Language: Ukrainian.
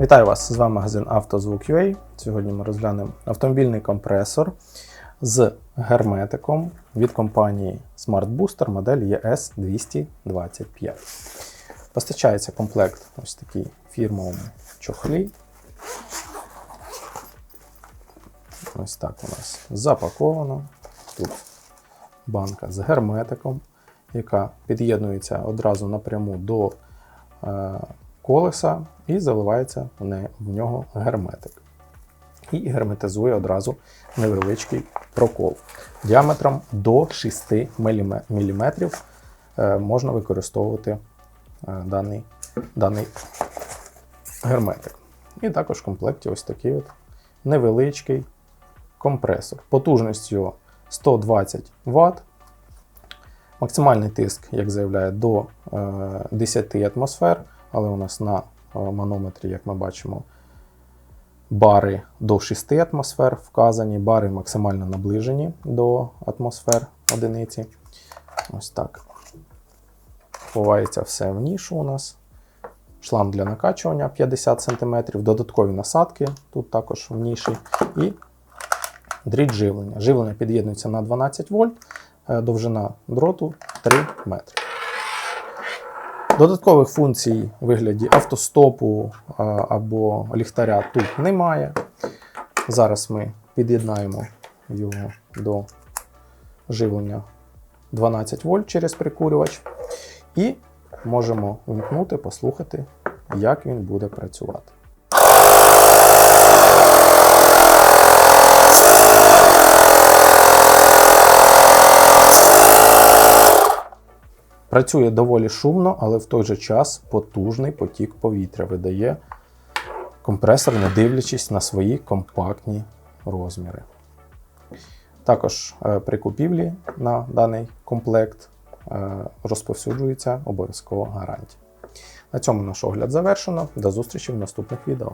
Вітаю вас! З вами магазин «Автозвук.UA». Сьогодні ми розглянемо автомобільний компресор з герметиком від компанії Smart Booster модель ES225. Постачається комплект ось такий фірмовому чохлі. Ось так у нас запаковано. Тут банка з герметиком, яка під'єднується одразу напряму до е, колеса і заливається в нього герметик. І герметизує одразу невеличкий прокол. Діаметром до 6 мм можна використовувати е, даний, даний герметик. І також в комплекті ось такий от невеличкий компресор. Потужність його 120 Вт. Максимальний тиск, як заявляє, до е, 10 атмосфер, але у нас на е, манометрі, як ми бачимо, бари до 6 атмосфер вказані, бари максимально наближені до атмосфер одиниці. Ось так. Ховається все в нішу у нас. Шланг для накачування 50 см, додаткові насадки тут також в ніші. І дріт живлення. Живлення під'єднується на 12 вольт, е, довжина дроту 3 метри. Додаткових функцій у вигляді автостопу або ліхтаря тут немає. Зараз ми під'єднаємо його до живлення 12 вольт через прикурювач і можемо вмкнути, послухати, як він буде працювати. Працює доволі шумно, але в той же час потужний потік повітря видає компресор, не дивлячись на свої компактні розміри. Також е, при купівлі на даний комплект е, розповсюджується обов'язково гарантія. На цьому наш огляд завершено. До зустрічі в наступних відео.